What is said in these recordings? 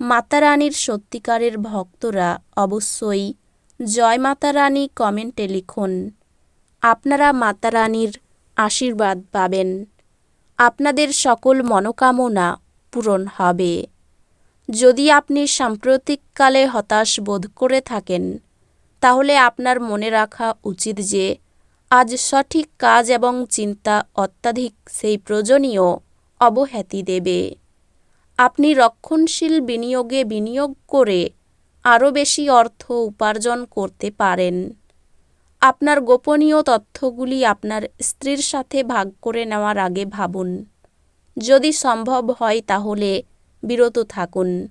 মাতা রানীর সত্যিকারের ভক্তরা অবশ্যই জয় মাতা রানী কমেন্টে লিখুন। আপনারা মাতা রানীর আশীর্বাদ পাবেন। আপনাদের সকল মনোকামনা পূরণ হবে। যদি আপনি সাম্প্রতিককালে হতাশ বোধ করে থাকেন, তাহলে আপনার মনে রাখা উচিত যে, আজ সঠিক কাজ এবং চিন্তা অত্যাধিক সেই প্রয়োজনীয় অবহেতি দেবে। আপনি রক্ষণশীল বিনিয়োগে বিনিয়োগ করে আরও বেশি অর্থ উপার্জন করতে পারেন। আপনার গোপনীয় তথ্যগুলি আপনার স্ত্রীর সাথে ভাগ করে নেওয়ার আগে ভাবুন। যদি সম্ভব হয় তাহলে বিরত থাকুন।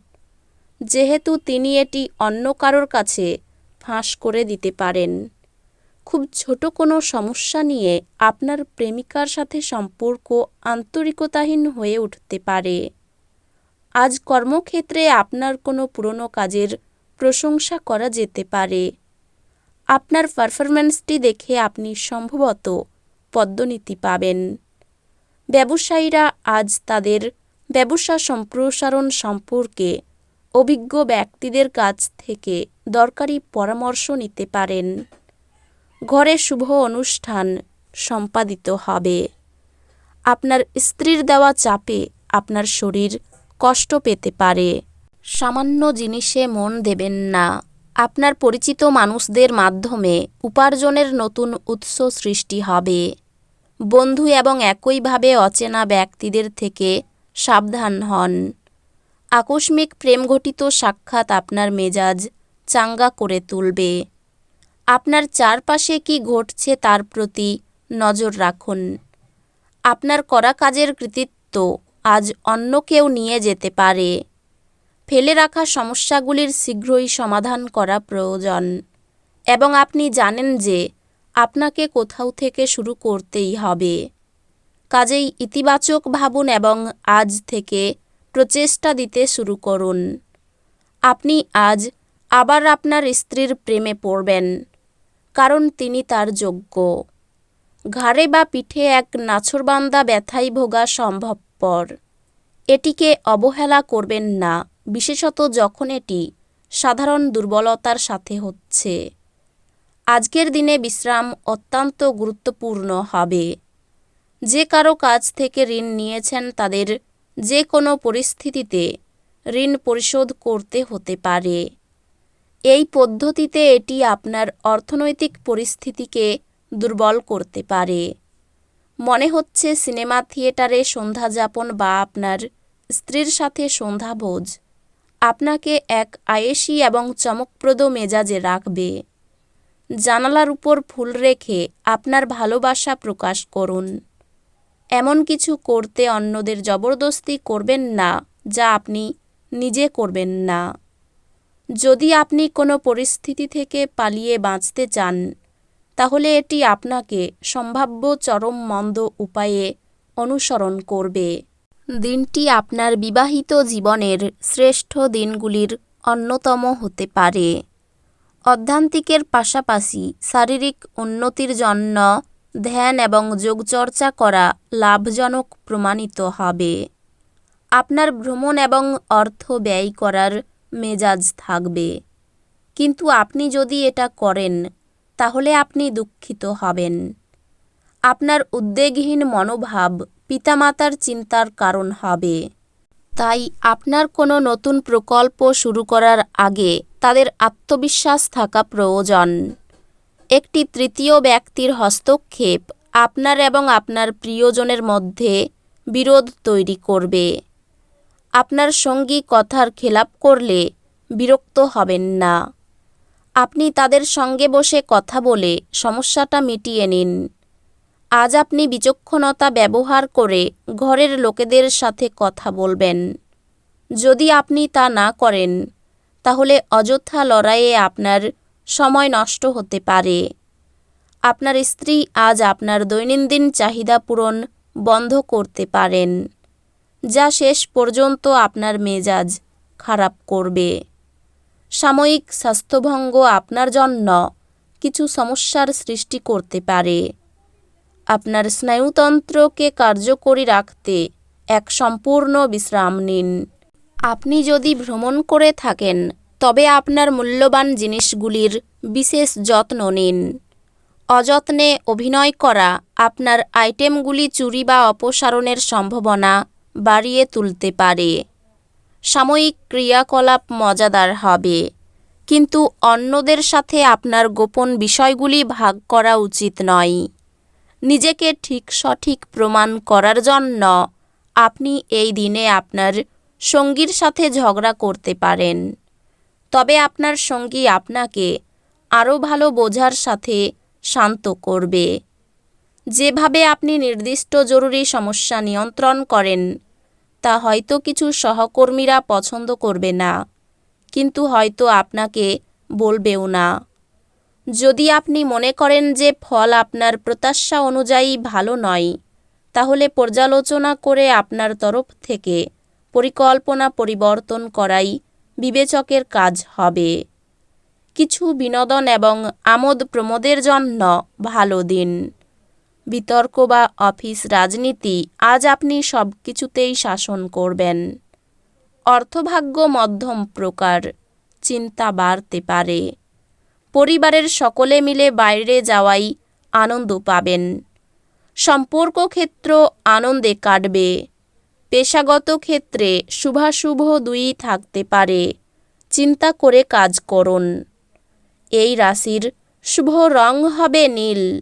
যেহেতু তিনি এটি অন্য কারোর কাছে ফাঁস করে দিতে পারেন। খুব ছোট কোনো সমস্যা নিয়ে আপনার প্রেমিকার সাথে সম্পর্ক আন্তরিকতাহীন হয়ে উঠতে পারে। আজ কর্মক্ষেত্রে আপনার কোনো পুরনো কাজের প্রশংসা করা যেতে পারে। আপনার পারফরম্যান্সটি দেখে আপনি সম্ভবত পদ্মনীতি পাবেন। ব্যবসায়ীরা আজ তাদের ব্যবসা সম্প্রসারণ সম্পর্কে অভিজ্ঞ ব্যক্তিদের কাছ থেকে দরকারি পরামর্শ নিতে পারেন। ঘরে শুভ অনুষ্ঠান সম্পাদিত হবে। আপনার স্ত্রীর দেওয়া চাপে আপনার শরীর কষ্ট পেতে পারে। সামান্য জিনিসে মন দেবেন না। আপনার পরিচিত মানুষদের মাধ্যমে উপার্জনের নতুন উৎস সৃষ্টি হবে। বন্ধু এবং একইভাবে অচেনা ব্যক্তিদের থেকে সাবধান হন। আকস্মিক প্রেমঘটিত সাক্ষাৎ আপনার মেজাজ চাঙ্গা করে তুলবে। আপনার চারপাশে কি ঘটছে তার প্রতি নজর রাখুন। আপনার করা কাজের কৃতিত্ব আজ অন্য কেউ নিয়ে যেতে পারে। ফেলে রাখা সমস্যাগুলির শীঘ্রই সমাধান করা প্রয়োজন। এবং আপনি জানেন যে আপনাকে কোথাও থেকে শুরু করতেই হবে। কাজেই ইতিবাচক ভাবুন এবং আজ থেকে প্রচেষ্টা দিতে শুরু করুন। আপনি আজ আবার আপনার স্ত্রীর প্রেমে পড়বেন, কারণ তিনি তার যোগ্য। ঘাড়ে বা পিঠে এক নাছরবান্দা ব্যথায় ভোগা সম্ভবপর এটিকে অবহেলা করবেন না, বিশেষত যখন এটি সাধারণ দুর্বলতার সাথে হচ্ছে। আজকের দিনে বিশ্রাম অত্যন্ত গুরুত্বপূর্ণ হবে। যে কারও কাছ থেকে ঋণ নিয়েছেন তাদের যে কোনো পরিস্থিতিতে ঋণ পরিশোধ করতে হতে পারে। এই পদ্ধতিতে এটি আপনার অর্থনৈতিক পরিস্থিতিকে দুর্বল করতে পারে। মনে হচ্ছে সিনেমা থিয়েটারে সন্ধ্যা যাপন বা আপনার স্ত্রীর সাথে সন্ধ্যাভোজ আপনাকে এক আয়েসি এবং চমকপ্রদ মেজাজে রাখবে। জানালার উপর ফুল রেখে আপনার ভালোবাসা প্রকাশ করুন। এমন কিছু করতে অন্যদের জবরদস্তি করবেন না যা আপনি নিজে করবেন না। যদি আপনি কোনো পরিস্থিতি থেকে পালিয়ে বাঁচতে চান তাহলে এটি আপনাকে সম্ভাব্য চরম মন্দ উপায়ে অনুসরণ করবে। দিনটি আপনার বিবাহিত জীবনের শ্রেষ্ঠ দিনগুলির অন্যতম হতে পারে। অধ্যান্তিকের পাশাপাশি শারীরিক উন্নতির জন্য ধ্যান এবং যোগচর্চা করা লাভজনক প্রমাণিত হবে। আপনার ভ্রমণ এবং অর্থ ব্যয় করার মেজাজ থাকবে। কিন্তু আপনি যদি এটা করেন তাহলে আপনি দুঃখিত হবেন। আপনার উদ্বেগহীন মনোভাব পিতামাতার চিন্তার কারণ হবে। তাই আপনার কোনো নতুন প্রকল্প শুরু করার আগে তাদের আত্মবিশ্বাস থাকা প্রয়োজন। একটি তৃতীয় ব্যক্তির হস্তক্ষেপ আপনার এবং আপনার প্রিয়জনের মধ্যে বিরোধ তৈরি করবে। আপনার সঙ্গী কথার খেলাপ করলে বিরক্ত হবেন না। আপনি তাদের সঙ্গে বসে কথা বলে সমস্যাটা মিটিয়ে নিন। আজ আপনি বিচক্ষণতা ব্যবহার করে ঘরের লোকেদের সাথে কথা বলবেন। যদি আপনি তা না করেন, তাহলে অযথা লড়াইয়ে আপনার সময় নষ্ট হতে পারে। আপনার স্ত্রী আজ আপনার দৈনন্দিন চাহিদা পূরণ বন্ধ করতে পারেন, যা শেষ পর্যন্ত আপনার মেজাজ খারাপ করবে। সাময়িক স্বাস্থ্যভঙ্গ আপনার জন্য কিছু সমস্যার সৃষ্টি করতে পারে। আপনার স্নায়ুতন্ত্রকে কার্যকরী রাখতে এক সম্পূর্ণ বিশ্রাম নিন। আপনি যদি ভ্রমণ করে থাকেন, তবে আপনার মূল্যবান জিনিসগুলির বিশেষ যত্ন নিন। অযত্নে অভিনয় করা আপনার আইটেমগুলি চুরি বা অপসারণের সম্ভাবনা বাড়িয়ে তুলতে পারে। সাময়িক ক্রিয়াকলাপ মজাদার হবে। কিন্তু অন্যদের সাথে আপনার গোপন বিষয়গুলি ভাগ করা উচিত নয়। নিজেকে ঠিক সঠিক প্রমাণ করার জন্য আপনি এই দিনে আপনার সঙ্গীর সাথে ঝগড়া করতে পারেন। তবে আপনার সঙ্গী আপনাকে আরও ভালো বোঝার সাথে শান্ত করবে। যেভাবে আপনি নির্দিষ্ট জরুরি সমস্যা নিয়ন্ত্রণ করেন তা হয়তো কিছু সহকর্মীরা পছন্দ করবে না। কিন্তু হয়তো আপনাকে বলবেও না। যদি আপনি মনে করেন যে ফল আপনার প্রত্যাশা অনুযায়ী ভালো নয়, তাহলে পর্যালোচনা করে আপনার তরফ থেকে পরিকল্পনা পরিবর্তন করাই বিবেচকের কাজ হবে। কিছু বিনোদন এবং আমোদ প্রমোদের জন্য ভালো দিন। বিতর্ক বা অফিস রাজনীতি, আজ আপনি সব কিছুতেই শাসন করবেন। অর্থভাগ্য মধ্যম প্রকার, চিন্তা বাড়তে পারে। পরিবারের সকলে মিলে বাইরে যাওয়াই আনন্দ পাবেন। সম্পর্ক ক্ষেত্র আনন্দে কাটবে। পেশাগত ক্ষেত্রে শুভাশুভ দুই থাকতে পারে। চিন্তা করে কাজ করুন। এই রাশির শুভ রং হবে নীল।